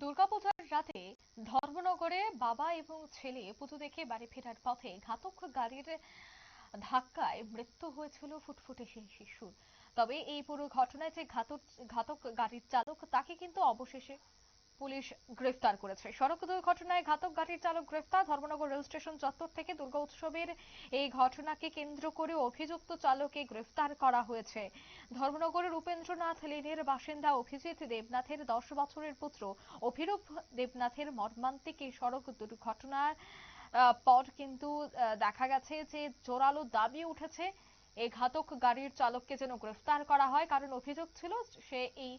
দুর্গাপূজার রাতে ধর্মনগরে বাবা এবং ছেলে পুজো দেখে বাড়ি ফেরার পথে ঘাতক গাড়ির ধাক্কায় মৃত্যু হয়েছিল ফুটফুটে সেই শিশুর। তবে এই পুরো ঘটনায় যে ঘাতক ঘাতক গাড়ির চালক, তাকে কিন্তু অবশেষে পুলিশ গ্রেফতার করেছে। সড়ক দুর্ঘটনায় ঘাতক গাড়ির চালক গ্রেফতার। ধর্মনগর রেল স্টেশন চত্বর থেকে দুর্গা উৎসবের এই ঘটনাকে কেন্দ্র করে অভিযুক্ত চালককে গ্রেফতার করা হয়েছে। ধর্মনগরের উপেন্দ্রনাথ লেনের বাসিন্দা অভিজিৎ দেবনাথের দশ বছরের পুত্র অভিরূপ দেবনাথের মর্মান্তিক এই সড়ক দুর্ঘটনার পর কিন্তু দেখা গেছে যে জোরালো দাবি উঠেছে এই ঘাতক গাড়ির চালককে যেন গ্রেফতার করা হয়। কারণ অভিযোগ ছিল সে এই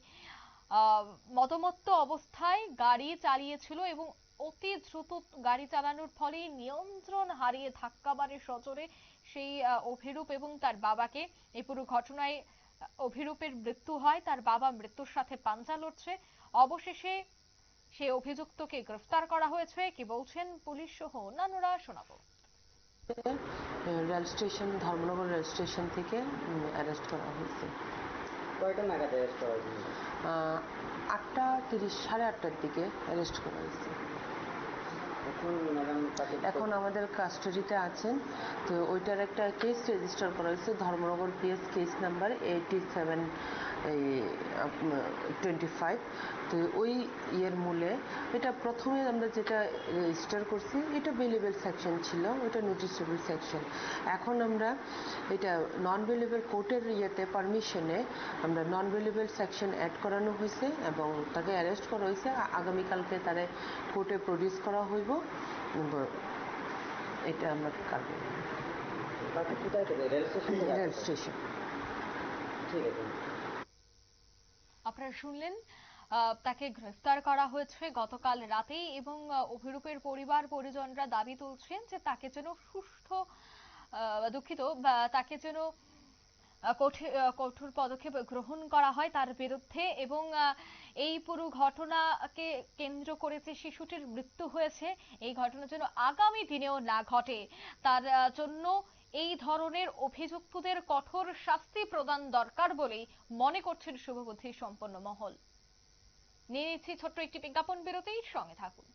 মদমত্ত অবস্থায় গাড়ি চালিয়েছিল এবং অতি দ্রুত গাড়ি চালানোর ফলে নিয়ন্ত্রণ হারিয়ে ধাক্কা মারে সজোরে সেই অভিরূপ এবং তার বাবাকে এই পুরো ঘটনায় অভিরূপের মৃত্যু হয়। তার বাবা মৃত্যুর সাথে পাঞ্জা লড়ছে। অবশেষে সেই অভিযুক্তকে গ্রেফতার করা হয়েছে। কি বলছেন পুলিশ সহ অন্যান্যরা শোনাবো। Rail station Dharmanagar rail station থেকে অ্যারেস্ট করা হয়েছে। কয়টা নাগাদ অ্যারেস্ট করা হয়েছিল আহ, আটটা তিরিশ সাড়ে আটটার দিকে অ্যারেস্ট করা হয়েছে। এখন আমাদের কাস্টাডিতে আছেন। তো ওইটার একটা কেস রেজিস্টার করা হয়েছে, Dharmanagar PS case number eighty seven এই টোয়েন্টি ফাইভ তো ওই ইয়ের মূলে এটা প্রথমে আমরা যেটা রেজিস্টার করছি, এটা বেলেবেল সেকশন ছিল ওটা নোটিসেবল সেকশন এখন আমরা এটা নন বেলেবেল কোর্টের ইয়েতে পারমিশনে আমরা নন বেলেবেল সেকশন অ্যাড করানো হয়েছে এবং তাকে অ্যারেস্ট করা হয়েছে। আগামীকালকে তারে কোর্টে প্রডিউস করা হইব। এটা আমরা কাটবো তাকে কোথায় থেকে রেল স্টেশন থেকে রেল স্টেশন ঠিক আছে। আপনারা শুনলেন আহ, তাকে গ্রেফতার করা হয়েছে গতকাল রাতেই এবং অভিরূপের পরিবার পরিজনরা দাবি তুলছেন যে তাকে যেন সুষ্ঠু আহ, দুঃখিত বা তাকে যেন কঠোর পদক্ষেপ গ্রহণ করা হয় তার বিরুদ্ধে এবং এই পুরো ঘটনাকে কেন্দ্র করে যে শিশুটির মৃত্যু হয়েছে। এই ঘটনা যেন আগামী দিনেও না ঘটে। তার জন্য এই ধরনের অভিযুক্তদের কঠোর শাস্তি প্রদান দরকার বলেই মনে করছেন শুভবুদ্ধি সম্পন্ন মহল। নিয়ে নিচ্ছি ছোট্ট একটি বিজ্ঞাপন বিরতির সঙ্গে থাকুন।